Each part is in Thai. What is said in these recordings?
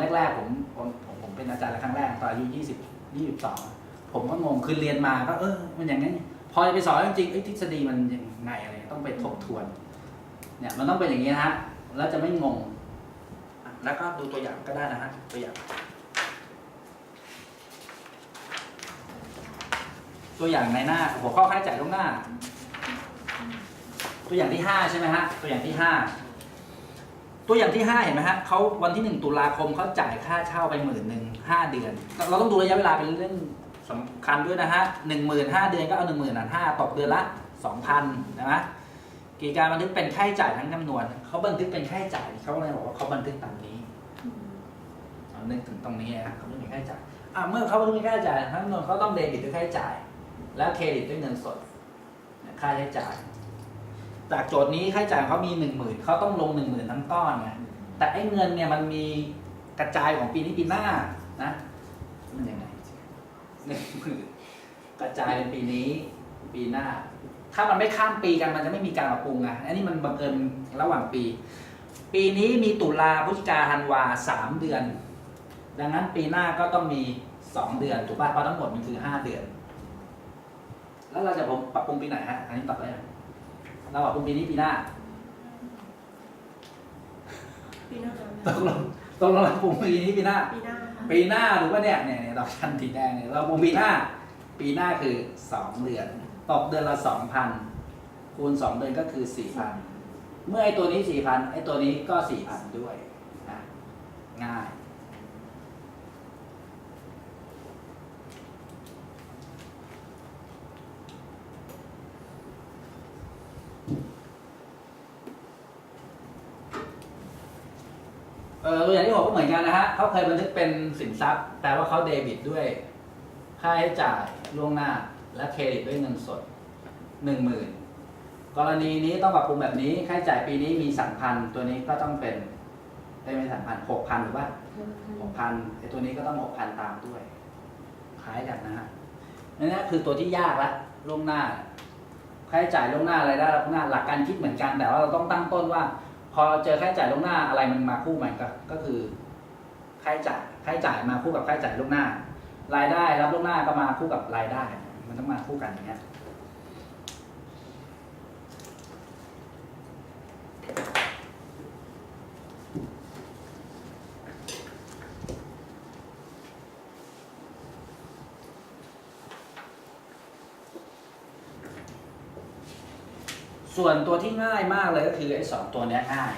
แรกๆผมผมผมผมเป็นอาจารย์ครั้งแรกตอนอายุยี่สิบยี่สิบสองผมก็งงคือเรียนมาก็เออมันอย่างนั้นพอจะไปสอนจริงๆเอ้ยทฤษฎีมันยังไงอะไรต้องไปทบทวนเนี่ยมันต้องเป็นอย่างนี้นะฮะแล้วจะไม่งงอะแล้วก็ดูตัวอย่างก็ได้นะฮะตัวอย่าง ตัวอย่างในหน้าหัวข้อค่าใช้จ่ายล่วงหน้า ตัวอย่างที่ห้าใช่ไหมฮะตัวอย่างที่ห้า ตัวอย่างที่ห้าเห็นไหมฮะเขาวันที่หนึ่งตุลาคมเขาจ่ายค่าเช่าไปหมื่นหนึ่งห้าเดือน เราต้องดูระยะเวลาเป็นเรื่องสำคัญด้วยนะฮะหนึ่งหมื่นห้าเดือนก็เอาหนึ่งหมื่นห้าตกเดือนละสองพันนะฮะกิจการบันทึกเป็นค่าใช้จ่ายทั้งจำนวนเขาบันทึกเป็นค่าใช้จ่ายเขาเลยบอกว่าเขาบันทึกตามนี้เอานึกถึงตรงนี้นะเขาบันทึกค่าใช้จ่ายอะเมื่อเขาบันทึกค่าใช้จ่ายทั้งจำนวนเขาต้องเดบิตด้วยค่าใช้จ่าย แล้วเครดิตด้วยเงินสดค่าใช้จ่าย จากโจทย์นี้ค่าใช้จ่ายเขามีหนึ่งหมื่นเขาต้องลงหนึ่งหมื่นทั้งก้อนไงแต่ไอ้เงินเนี่ยมันมีกระจายของปีนี้ปีหน้านะมันยังไงหนึ่งหมื่นกระจายเป็นปีนี้ ปีหน้า ถ้ามันไม่ข้ามปีกันมันจะไม่มีการปรับปรุงไงอันนี้มันบังเอิญระหว่างปี ปีนี้มีตุลาพฤศจิกาธันวาสามเดือน ดังนั้นปีหน้าก็ต้องมีสองเดือนถูกป่ะเพราะทั้งหมดมันคือห้าเดือน แล้วเราจะผมปรับปรุงปีไหนฮะอันนี้ตอบได้ไหม เราปรับปรุงปีนี้ปีหน้าปีหน้าตกลงตกลงเราปรุงปีนี้ปีหน้า ปีหน้าค่ะปีหน้าหรือว่าเนี่ยเนี่ยเนี่ยดอกชันสีแดงเนี่ยเราปรุงปีหน้า ปีหน้าคือสองเดือนตกเดือนละสองพันคูณสองเดือนก็คือสี่พันเมื่อไอ้ตัวนี้สี่พันไอ้ตัวนี้ก็สี่พันด้วยนะง่าย เออตัวอย่างที่หกก็เหมือนกันนะฮะเขาเคยบันทึกเป็นสินทรัพย์ แต่ว่าเขาเดบิตด้วยค่าใช้จ่ายล่วงหน้า และเครดิตด้วยเงินสดหนึ่งหมื่นกรณีนี้ต้องปรับปรุงแบบนี้ค่าใช้จ่ายปีนี้มีสามพันตัวนี้ก็ต้องเป็นได้ไหมสามพันหกพันหรือว่าหกพันไอ้ตัวนี้ก็ต้องหกพันตามด้วยคล้ายกันนะฮะนั่นนะคือตัวที่ยากละล่วงหน้าค่าใช้จ่ายล่วงหน้าอะไรได้ล่วงหน้า หลักการคิดเหมือนกันแต่ว่าเราต้องตั้งต้นว่า พอเจอค่าใช้จ่ายล่วงหน้าอะไรมันมาคู่มันก็ก็คือค่าใช้จ่ายค่าใช้จ่ายมาคู่กับค่าใช้จ่ายล่วงหน้า รายได้รับล่วงหน้าก็มาคู่กับรายได้ มันต้องมาคู่กันอย่างเงี้ย ส่วนตัวที่ง่ายมากเลยก็คือไอ้สองตัวนี้ง่าย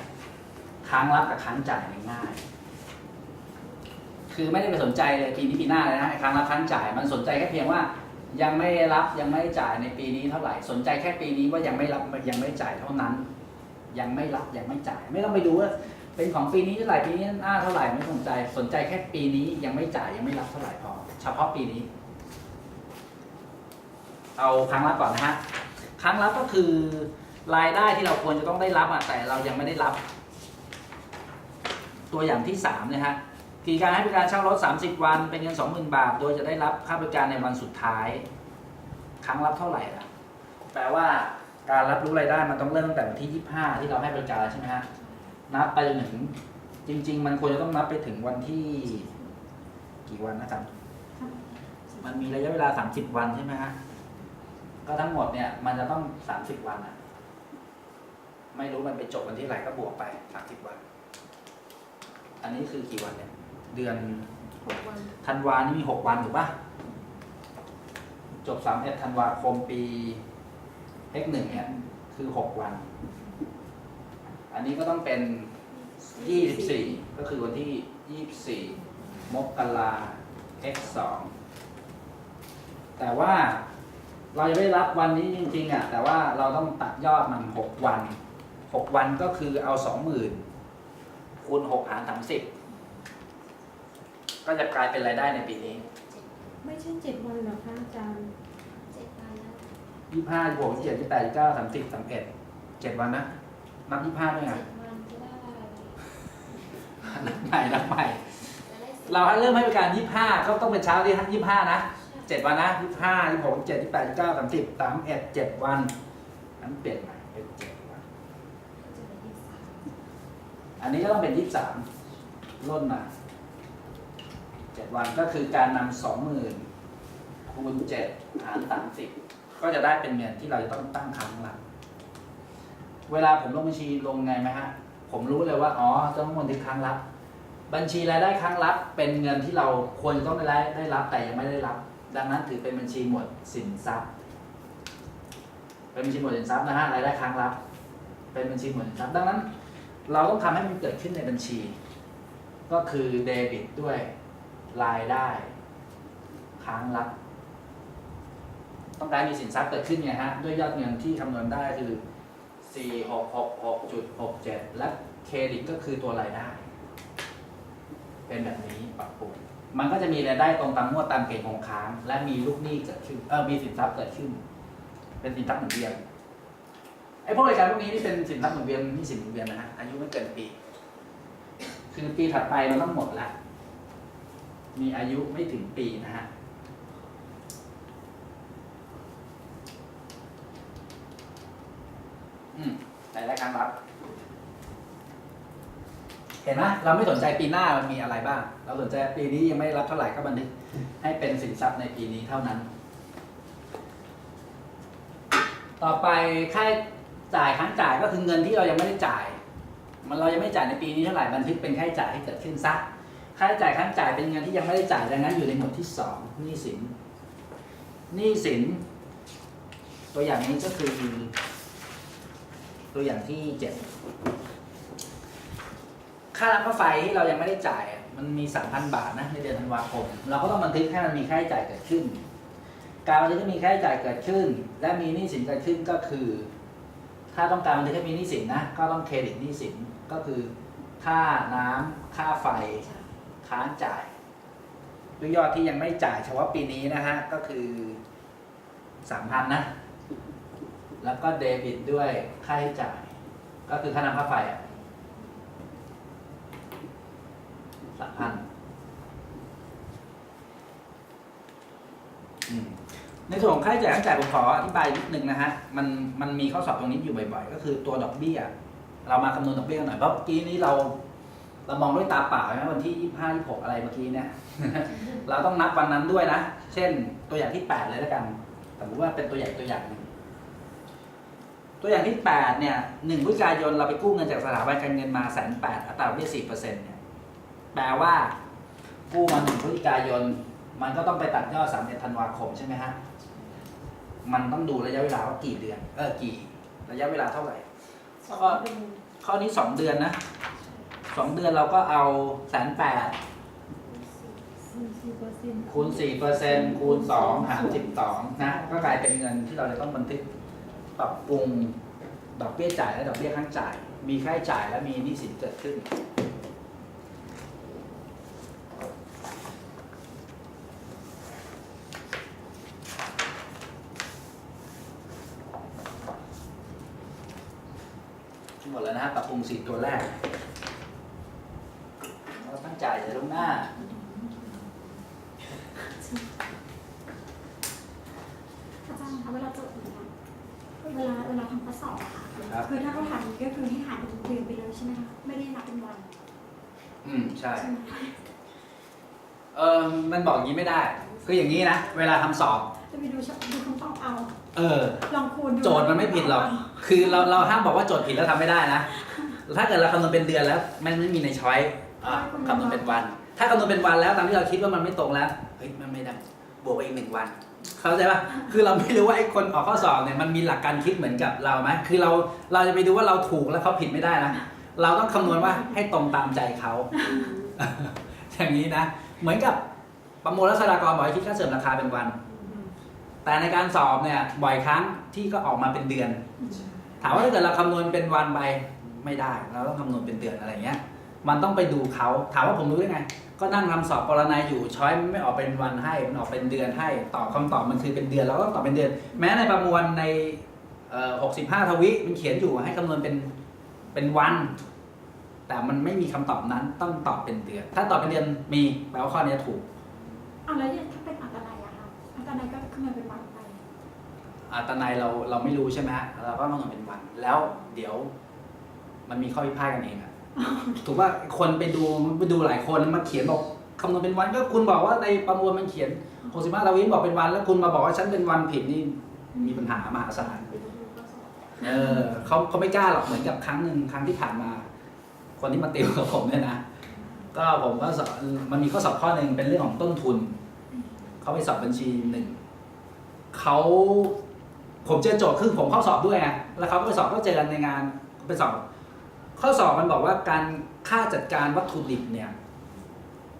ค้างรับกับค้างจ่ายง่าย คือไม่ได้ไปสนใจเลยปีนี้ปีหน้าเลยนะไอ้ค้างรับค้างจ่าย มันสนใจแค่เพียงว่า ยังไม่รับยังไม่จ่ายในปีนี้เท่าไหร่ สนใจแค่ปีนี้ว่ายังไม่รับยังไม่จ่ายเท่านั้น ยังไม่รับยังไม่จ่าย ไม่ต้องไปดูว่าเป็นของปีนี้เท่าไหร่ปีนี้หน้าเท่าไหร่ไม่สนใจ สนใจแค่ปีนี้ยังไม่จ่ายยังไม่รับเท่าไหร่พอ เฉพาะปีนี้ เอาครั้งรับก่อนนะฮะครั้งรับก็คือ รายได้ที่เราควรจะต้องได้รับอะแต่เรายังไม่ได้รับ ตัวอย่างที่สามนะฮะกิจการให้บริการเช่ารถ 30 วันเป็นเงิน 20,000 บาท โดยจะได้รับค่าบริการในวันสุดท้าย ครั้งรับเท่าไหร่ล่ะแปลว่าการรับรู้รายได้มันต้องเริ่มตั้งแต่วันที่ 25 ที่เราให้บริการใช่ไหมฮะนับไปจนถึงจริง ๆ มันควรจะต้องนับไปถึงวันที่ กี่วันนะครับ มันมีระยะเวลา 30 วันใช่ไหมฮะก็ทั้งหมดเนี่ยมันจะต้อง 30 วันอะ ไม่รู้มันไปจบวันที่ไหนก็บวกไป30วัน อันนี้คือกี่วันเนี่ย เดือนหกวันธันวานี่มีหกวันถูกปะจบสามเอ็ดธันวาคมปีเกหนึ่งเนี่ยคือหกวัน อันนี้ก็ต้องเป็นยี่สิบสี่ก็คือวันที่ยี่สิบสี่มกรา x สองแต่ว่าเราจะไม่รับวันนี้จริงๆอะแต่ว่าเราต้องตัดยอดมันหกวัน หกวันก็คือเอาสองหมื่นคูณหกหารสามสิบก็จะกลายเป็นรายได้ในปีนี้ไม่ใช่เจ็ดวันเหรอคะอาจารย์เจ็ดวันแล้วยี่ห้ายี่หกยี่เจ็ดยี่แปดยี่เก้าสามสิบสามเอ็ดเจ็ดวันนะนับยี่ห้าด้วยไงเจ็ดวันจะได้นับใหม่นับใหม่จะได้สิบเราเริ่มให้บริการยี่ห้าก็ต้องเป็นเช้าที่ยี่ห้านะเจ็ดวันนะยี่ห้ายี่หกยี่เจ็ดยี่แปดยี่เก้าสามสิบสามเอ็ดเจ็ดวันนั้นเปลี่ยนใหม่เป็นเจ็ดวัน จะได้ยี่สิบสาม อันนี้ก็ต้องเป็นยี่สามล่นมาเจ็ดวันก็คือการนำสองหมื่นคูณเจ็ดหารสามสิบก็จะได้เป็นเงินที่เราจะต้องตั้งครั้งละเวลาผมลงบัญชีลงไงไหมฮะ ผมรู้เลยว่าอ๋อต้องบันทึกครั้งรับ บัญชีรายได้ครั้งรับ เป็นเงินที่เราควรจะต้องได้ได้รับแต่ยังไม่ได้รับ ดังนั้นถือเป็นบัญชีหมวดสินทรัพย์ เป็นบัญชีหมวดสินทรัพย์นะฮะรายได้ครั้งรับ เป็นบัญชีหมวดสินทรัพย์ดังนั้น เราต้องทำให้มันเกิดขึ้นในบัญชี ก็คือเดบิตด้วยรายได้ ค้างรับ ต้องการมีสินทรัพย์เกิดขึ้นไงฮะ ด้วยยอดเงินที่คำนวณได้คือ 4666.67 และเครดิตก็คือตัวรายได้ เป็นแบบนี้ปรับปรุงมันก็จะมีรายได้ตรงตามงวดตามเกณฑ์ของค้าง และมีลูกหนี้เกิดขึ้นเออมีสินทรัพย์เกิดขึ้น เป็นสินทรัพย์หมุนเวียน ไอ้พวกรายการพวกนี้นี่เป็นสินทรัพย์หมุนเวียนนี่สินหมุนเวียนนะฮะอายุไม่เกินปี คือปีถัดไปมันต้องหมดละมีอายุไม่ถึงปีนะฮะอืมรายได้ครั้งรับ เห็นไหมเราไม่สนใจปีหน้ามันมีอะไรบ้าง เราสนใจปีนี้ยังไม่รับเท่าไหร่ก็บันทึกให้เป็นสินทรัพย์ในปีนี้เท่านั้น ต่อไปค่า จ่ายค้างจ่ายก็คือเงินที่เรายังไม่ได้จ่าย มันเรายังไม่จ่ายในปีนี้เท่าไหร่บันทึกเป็นค่าใช้จ่ายที่เกิดขึ้นซะค่าใช้จ่ายค้างจ่ายเป็นเงินที่ยังไม่ได้จ่ายดังนั้นอยู่ในหมวดที่สองหนี้สินหนี้สิน ตัวอย่างนี้ก็คือ ตัวอย่างที่เจ็ดค่าน้ำค่าไฟที่เรายังไม่ได้จ่าย มันมีสามพันบาทนะในเดือนธันวาคม เราก็ต้องบันทึกให้มันมีค่าใช้จ่ายเกิดขึ้น การบันทึกให้มีค่าใช้จ่ายเกิดขึ้น และมีหนี้สินเกิดขึ้นก็คือ ถ้าต้องการบันทึกให้มีหนี้สินนะ ก็ต้องเครดิตหนี้สินก็คือค่าน้ำค่าไฟค้างจ่ายด้วยยอดที่ยังไม่จ่ายเฉพาะปีนี้นะฮะ ก็คือสามพันนะ แล้วก็เดบิตด้วยค่าใช้จ่าย ก็คือค่าน้ำค่าไฟอะสามพัน ในส่วนของค่าใช้จ่ายค่าจ่ายผมขออธิบายนิดนึงนะฮะ มันมันมีข้อสอบตรงนี้อยู่บ่อย ๆ ก็คือตัวดอกเบี้ย เรามาคำนวณดอกเบี้ยกันหน่อย เพราะเมื่อกี้นี้เรา เรามองด้วยตาเปล่าใช่ไหมวันที่ยี่ห้ายี่หกอะไรเมื่อกี้เนี่ย เราต้องนับวันนั้นด้วยนะ เช่นตัวอย่างที่แปดเลยแล้วกัน สมมติว่าเป็นตัวอย่างตัวอย่างหนึ่งตัวอย่างที่แปดเนี่ยหนึ่งพฤศจิกายนเราไปกู้เงินจากสถาบันการเงินมาแสนแปดอัตราดอกเบี้ยสี่เปอร์เซ็นต์เนี่ย แปลว่ากู้มาหนึ่งพฤศจิกายน มันก็ต้องไปตัดยอดสามเดือนธันวาคมใช่ไหมฮะ มันต้องดูระยะเวลาว่ากี่เดือนเออกี่ ระยะเวลาเท่าไหร่สองก็เป็นข้อนี้สองเดือนนะสองเดือนเราก็เอาแสนแปดสี่สิบเปอร์เซ็นต์คูณสี่เปอร์เซ็นคูณสองหารสิบสองนะ ก็กลายเป็นเงินที่เราจะต้องบันทึกปรับปรุงดอกเบี้ยจ่ายและดอกเบี้ยค้างจ่าย มีค่าใช้จ่ายและมีหนี้สินเกิดขึ้น หมดแล้ว นะฮะปรับปรุงสี่ตัวแรกเราตั้งจ่ายเดี๋ยวลงหน้า อาจารย์คะเวลาจดอย่างเงี้ยเวลาเวลาทำข้อสอบอะค่ะครับ คือถ้าเขาถามอย่างนี้ก็คือให้หารเป็นเดือนไปเลยใช่ไหมคะไม่ได้นับเป็นวันอืม ใช่ ใช่ไหมเออมันบอกอย่างนี้ไม่ได้ คืออย่างนี้นะ เวลาทำสอบ จะไปดูชดูคำตอบเอาเออ ลองคูณดูโจทย์มันไม่ผิดหรอก คือเราเราห้ามบอกว่าโจทย์ผิดแล้วทำไม่ได้นะ ถ้าเกิดเราคำนวณเป็นเดือนแล้วมันไม่มีในช้อยอะคำนวณเป็นวัน ถ้าคำนวณเป็นวันแล้วตามที่เราคิดว่ามันไม่ตรงแล้วเฮ้ยมันไม่ได้บวกไปอีกหนึ่งวัน เข้าใจปะคือเราไม่รู้ว่าไอ้คนออกข้อสอบเนี่ยมันมีหลักการคิดเหมือนกับเราไหมคือเราเราจะไปดูว่าเราถูกแล้วเขาผิดไม่ได้นะเราต้องคำนวณว่าให้ตรงตามใจเขา อย่างนี้นะ เหมือนกับประมวลรัษฎากรบอกให้คิดค่าเสริมราคาเป็นวัน แต่ในการสอบเนี่ยบ่อยครั้งที่ก็ออกมาเป็นเดือน ถามว่าถ้าเกิดเราคำนวณเป็นวันไปไม่ได้ เราต้องคำนวณเป็นเดือนอะไรเงี้ย มันต้องไปดูเขาถามว่าผมรู้ได้ไง ก็นั่งทำสอบปรนัยอยู่ช้อยมันไม่ออกเป็นวันให้มันออกเป็นเดือนให้ตอบคำตอบมันคือเป็นเดือนเราก็ตอบเป็นเดือน แม้ในประมวลในหกสิบห้าทวิมันเขียนอยู่ให้คำนวณเป็นเป็นวัน แต่มันไม่มีคำตอบนั้นต้องตอบเป็นเดือน ถ้าตอบเป็นเดือนมีแปลว่าข้อนี้ถูกเอาแล้วเนี่ยถ้าเป็นอั ตนัยอะคะอัตนัยก็คำนวณเป็นวันไปอาตนายเราเราไม่รู้ใช่ไหมฮะเราก็ต้องคำนวณเป็นวัน แล้วเดี๋ยว มันมีข้อพิพาทกันเองอะถูกว่าคนไปดูไปดูหลายคนมาเขียนบอกคคำนวณเป็นวันก็คุณบอกว่าในประมวลมันเขียน65ลาวินบอกเป็นวัน แล้วคุณมาบอกว่าฉันเป็นวันผิดนี่มีปัญหามหาศาลเออเขาเขาไม่กล้าหรอกเหมือนกับครั้งหนึ่งครั้งที่ผ่านมา คนที่มาติวกับผมเนี่ยนะก็ผมก็สอบมันมีข้อสอบข้อหนึ่งเป็นเรื่องของต้นทุน เขาไปสอบบัญชีหนึ่งเขาผมเจอโจทย์คือผมเข้าสอบด้วยไงแล้วเขาก็ไปสอบก็เจอกันในงานไปสอบข้อสอบมันบอกว่าการค่าจัดการวัตถุดิบเนี่ย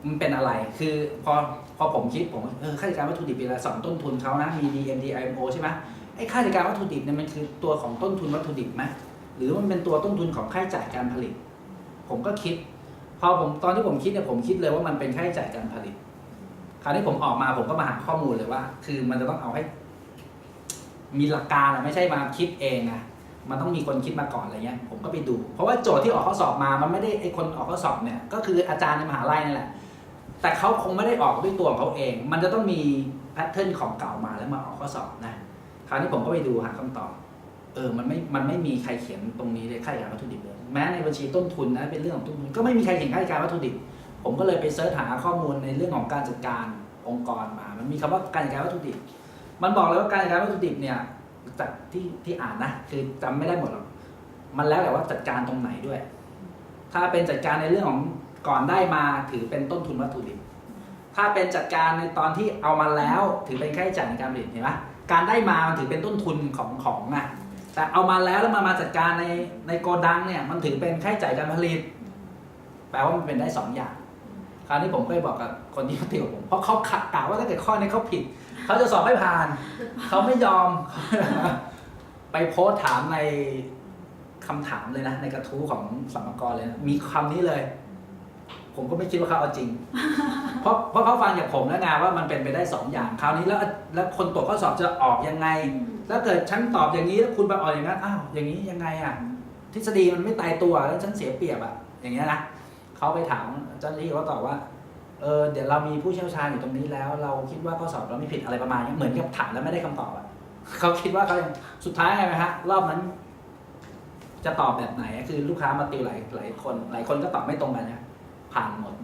มันเป็นอะไร คือพอพอผมคิดผมเออค่าจัดการวัตถุดิบเป็นอะไรสองต้นทุนเขานะมี DMD IMO ใช่ไหมไอ้ค่าจัดการวัตถุดิบเนี่ยมันคือตัวของต้นทุนวัตถุดิบไหมหรือมันเป็นตัวต้นทุนของค่าใช้จ่ายการผลิต ผมก็คิด พอผมตอนที่ผมคิดเนี่ยผมคิดเลยว่ามันเป็นค่าใช้จ่ายการผลิต คราวนี้ผมออกมาผมก็มาหาข้อมูลเลยว่า คือมันจะต้องเอาให้ มีหลักการอะไม่ใช่มาคิดเองอะมันต้องมีคนคิดมาก่อนอะไรเงี้ย ผมก็ไปดู เพราะว่าโจทย์ที่ออกข้อสอบมา มันไม่ได้ไอคนออกข้อสอบเนี่ย ก็คืออาจารย์ในมหาลัยนี่แหละ แต่เขาคงไม่ได้ออกด้วยตัวของเขาเอง มันจะต้องมีแพทเทิร์นของเก่ามาแล้วมาออกข้อสอบนะ คราวนี้ผมก็ไปดูหาคำตอบ เออ มันไม่ มันไม่มีใครเขียนตรงนี้เลยค่าการวัตถุดิบเลย แม้ในบัญชีต้นทุนนะ เป็นเรื่องของต้นทุน ก็ไม่มีใครเขียนค่าการวัตถุดิบ ผมก็เลยไปเสิร์ชหาข้อมูลในเรื่องของการจัดการองค์กรมา มันมีคำว่าการจัดการวัตถุดิบ มันบอกเลยว่าการจัดการวัตถุดิบเนี่ยจากที่ที่อ่านนะคือจำไม่ได้หมดหรอก มันแล้วแต่ว่าจัดการตรงไหนด้วย ถ้าเป็นจัดการในเรื่องของก่อนได้มาถือเป็นต้นทุนวัตถุดิบ ถ้าเป็นจัดการในตอนที่เอามาแล้วถือเป็นค่าใช้จ่ายในการผลิตเห็นไหมการได้มามันถือเป็นต้นทุนของของอะแต่เอามาแล้วแล้วมามาจัดการในในโกดังเนี่ยมันถือเป็นค่าใช้จ่ายการผลิต แปลว่ามันเป็นได้สองอย่าง คราวนี้ผมก็เลยบอกกับคนที่เขาติวผม เพราะเขาขัดกล่าวว่าถ้าเกิดข้อนี้เขาผิด เขาจะสอบไม่ผ่าน เขาไม่ยอม ไปโพสต์ถามในคำถามเลยนะ ในกระทู้ของสมกรเลยนะมีคำนี้เลย ผมก็ไม่คิดว่าเขาเอาจริง เพราะเพราะเขาฟังจากผมแล้วไงว่ามันเป็นไปได้สองอย่างคราวนี้แล้วแล้วคนตรวจข้อสอบจะออกยังไง แล้วเกิดฉันตอบอย่างนี้แล้วคุณไปออกอย่างนั้นอ้าวอย่างนี้ยังไงอะทฤษฎีมันไม่ตายตัวแล้วฉันเสียเปรียบอะอย่างเงี้ยนะ เขาไปถามเจ้าหน้าที่เขาตอบว่าเออเดี๋ยวเรามีผู้เชี่ยวชาญอยู่ตรงนี้แล้ว เราคิดว่าข้อสอบเราไม่ผิดอะไรประมาณนี้เหมือนกับถามแล้วไม่ได้คำตอบอะเขาคิดว่าเขาสุดท้ายไงไหมฮะรอบนั้น จะตอบแบบไหน คือลูกค้ามาติวหลายหลายคน หลายคนก็ตอบไม่ตรงกันนะผ่านหมด